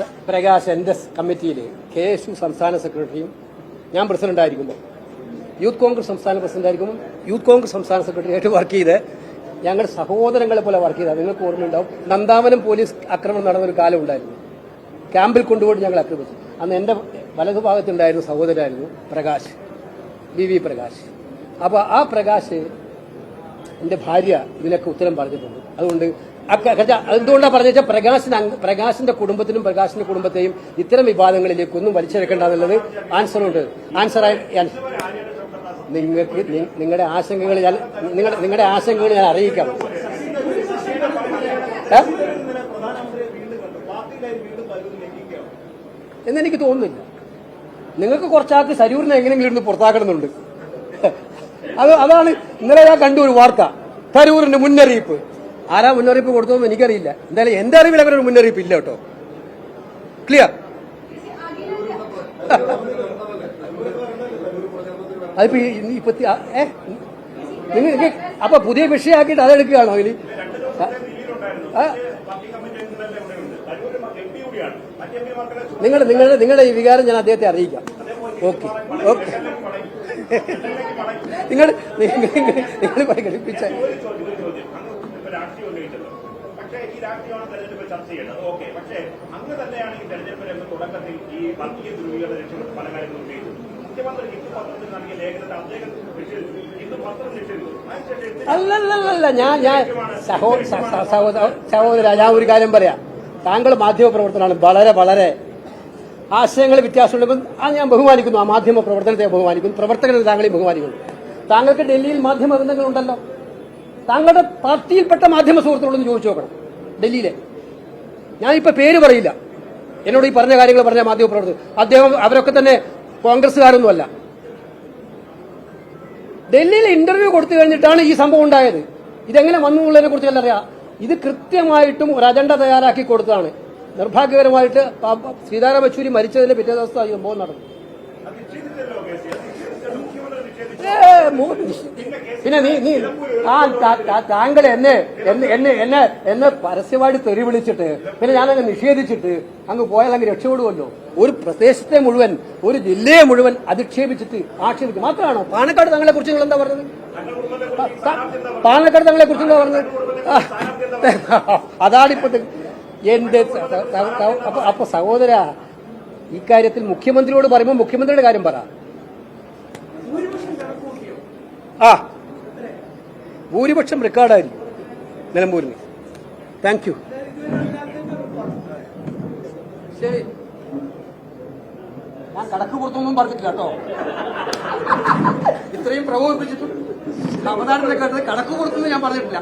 പ്രകാശ് എന്റെ കമ്മിറ്റിയിൽ K S U സംസ്ഥാന സെക്രട്ടറിയും ഞാൻ പ്രസിഡന്റ് ആയിരിക്കുമ്പോൾ യൂത്ത് കോൺഗ്രസ് സംസ്ഥാന പ്രസിഡന്റ് ആയിരിക്കുമ്പോൾ യൂത്ത് കോൺഗ്രസ് സംസ്ഥാന സെക്രട്ടറിയായിട്ട് വർക്ക് ചെയ്ത് ഞങ്ങൾ സഹോദരങ്ങളെ പോലെ വർക്ക് ചെയ്ത. നിങ്ങൾക്ക് ഓർമ്മയുണ്ടാവും. നന്ദാവനം പോലീസ് ആക്രമണം നടന്നൊരു കാലം ഉണ്ടായിരുന്നു. ക്യാമ്പിൽ കൊണ്ടുപോയി ഞങ്ങൾ ആക്രമിച്ചു അന്ന് എന്റെ വലതുഭാഗത്തുണ്ടായിരുന്ന സഹോദരായിരുന്നു പ്രകാശ്. V V Prakash. അപ്പോൾ ആ പ്രകാശ് എന്റെ ഭാര്യ ഇതിനൊക്കെ ഉത്തരം പറഞ്ഞിട്ടുണ്ട്. അതുകൊണ്ട് എന്തുകൊണ്ടാണ് പറഞ്ഞു വെച്ചാൽ പ്രകാശിന് പ്രകാശിന്റെ കുടുംബത്തിനും പ്രകാശിന്റെ കുടുംബത്തെയും ഇത്തരം വിവാദങ്ങളിലേക്ക് ഒന്നും വലിച്ചെടുക്കേണ്ട എന്നുള്ളത് ആൻസറുണ്ട് ആൻസർ ഞാൻ- നിങ്ങൾക്ക് നിങ്ങളുടെ ആശങ്കകൾ ഞാൻ നിങ്ങളുടെ നിങ്ങളുടെ ആശങ്കകൾ ഞാൻ അറിയിക്കാം? എന്നെനിക്ക് തോന്നുന്നില്ല. നിങ്ങൾക്ക് കുറച്ചാൾക്ക് സരൂരിനെ എങ്ങനെയെങ്കിലും ഇരുന്ന് പുറത്താക്കണമെന്നുണ്ട്. അത് അതാണ് ഇന്നലെ ഞാൻ കണ്ടു ഒരു വാർത്ത. തരൂരിന്റെ മുന്നറിയിപ്പ്. ആരാ മുന്നറിയിപ്പ് കൊടുത്തതെന്ന് എനിക്കറിയില്ല. എന്തായാലും എന്റെ അറിവിൽ അവരൊരു മുന്നറിയിപ്പ് ഇല്ല കേട്ടോ. ക്ലിയർ അതിപ്പോ ഏ? നിങ്ങൾക്ക് അപ്പൊ പുതിയ വിഷയമാക്കിയിട്ട് അതെടുക്കുകയാണോ അതിൽ നിങ്ങൾ നിങ്ങളുടെ നിങ്ങളുടെ ഈ വികാരം ഞാൻ അദ്ദേഹത്തെ അറിയിക്കാം. ഓക്കെ. ഓക്കെ. നിങ്ങൾ നിങ്ങൾ പ്രകടിപ്പിച്ച രാഷ്ട്രീയം ഉന്നയിച്ചത് പക്ഷേ ഈ രാഷ്ട്രീയമാണ് തെരഞ്ഞെടുപ്പ് ചർച്ച ചെയ്യേണ്ടത്. ഓക്കെ. പക്ഷേ അങ്ങ് തന്നെയാണ് ഈ തെരഞ്ഞെടുപ്പ് രംഗത്ത് തുടക്കത്തിൽ ഈ വർഗീയ ധ്രുവീകരണ ലക്ഷ്യങ്ങൾ പല കാര്യങ്ങളും ഉന്നയിച്ചത് പത്രത്തിൽ ലേഖനത്തെ അദ്ദേഹം പത്രം അല്ലല്ലല്ല ഞാൻ ഞാൻ സഹോദര ഞാൻ ഒരു കാര്യം പറയാം. താങ്കൾ മാധ്യമ പ്രവർത്തനമാണ് വളരെ വളരെ ആശയങ്ങൾ വ്യത്യാസമുള്ളപ്പോൾ അത് ഞാൻ ബഹുമാനിക്കുന്നു. ആ മാധ്യമ പ്രവർത്തനത്തെ ബഹുമാനിക്കുന്നു. പ്രവർത്തകരെ താങ്കളെയും ബഹുമാനിക്കുന്നു. താങ്കൾക്ക് ഡൽഹിയിൽ മാധ്യമ ബന്ധങ്ങളുണ്ടല്ലോ താങ്കളുടെ പാർട്ടിയിൽപ്പെട്ട മാധ്യമ സുഹൃത്തുക്കളൊന്ന് ചോദിച്ചു നോക്കണം. ഡൽഹിയിലെ. ഞാനിപ്പോ പേര് പറയില്ല. എന്നോട് ഈ പറഞ്ഞ കാര്യങ്ങൾ പറഞ്ഞ മാധ്യമ പ്രവർത്തകർ. അദ്ദേഹം അവരൊക്കെ തന്നെ കോൺഗ്രസ്സുകാരൊന്നുമല്ല. ഡൽഹിയിൽ ഇന്റർവ്യൂ കൊടുത്തു കഴിഞ്ഞിട്ടാണ് ഈ സംഭവം ഉണ്ടായത്. ഇതെങ്ങനെ വന്നു എന്നുള്ളതിനെ കുറിച്ച് അറിയാം. ഇത് കൃത്യമായിട്ടും ഒരു അജണ്ട തയ്യാറാക്കി കൊടുത്തതാണ്. നിർഭാഗ്യകരമായിട്ട് സീതാറാം യെച്ചൂരി മരിച്ചതിന്റെ പിറ്റേ ദിവസം സംഭവം നടന്നു ഏ, മൂ- പിന്നെ നീ നീ ആ താങ്കൾ എന്നെ എന്നെ എന്നെ എന്നെ പരസ്യമായിട്ട് തെറി വിളിച്ചിട്ട് പിന്നെ ഞാൻ അങ്ങ് നിഷേധിച്ചിട്ട് അങ്ങ് പോയാൽ അങ്ങ് രക്ഷപ്പെടുമല്ലോ ഒരു പ്രദേശത്തെ മുഴുവൻ ഒരു ജില്ലയെ മുഴുവൻ അധിക്ഷേപിച്ചിട്ട് ആക്ഷേപിച്ചു മാത്രമാണോ? പാണക്കാട് തങ്ങളെ കുറിച്ച് നിങ്ങൾ എന്താ പറഞ്ഞത്? പാണക്കാട് തങ്ങളെ കുറിച്ച് എന്താ പറഞ്ഞത്? അതാണ് ഇപ്പൊ എന്റെ അപ്പൊ സഹോദര ഇക്കാര്യത്തിൽ മുഖ്യമന്ത്രിയോട് പറയുമ്പോൾ മുഖ്യമന്ത്രിയുടെ കാര്യം പറ. ആ. ഭൂരിപക്ഷം റെക്കോർഡായിരിക്കും നിലമ്പൂരിന്. താങ്ക് യു ഞാൻ കടക്ക് പുറത്തൊന്നും പറഞ്ഞിട്ടില്ല കേട്ടോ. ഇത്രയും പ്രകോപിപ്പിച്ചിട്ടും കണ്ടത് കടക്ക് പുറത്തൊന്നും ഞാൻ പറഞ്ഞിട്ടില്ല.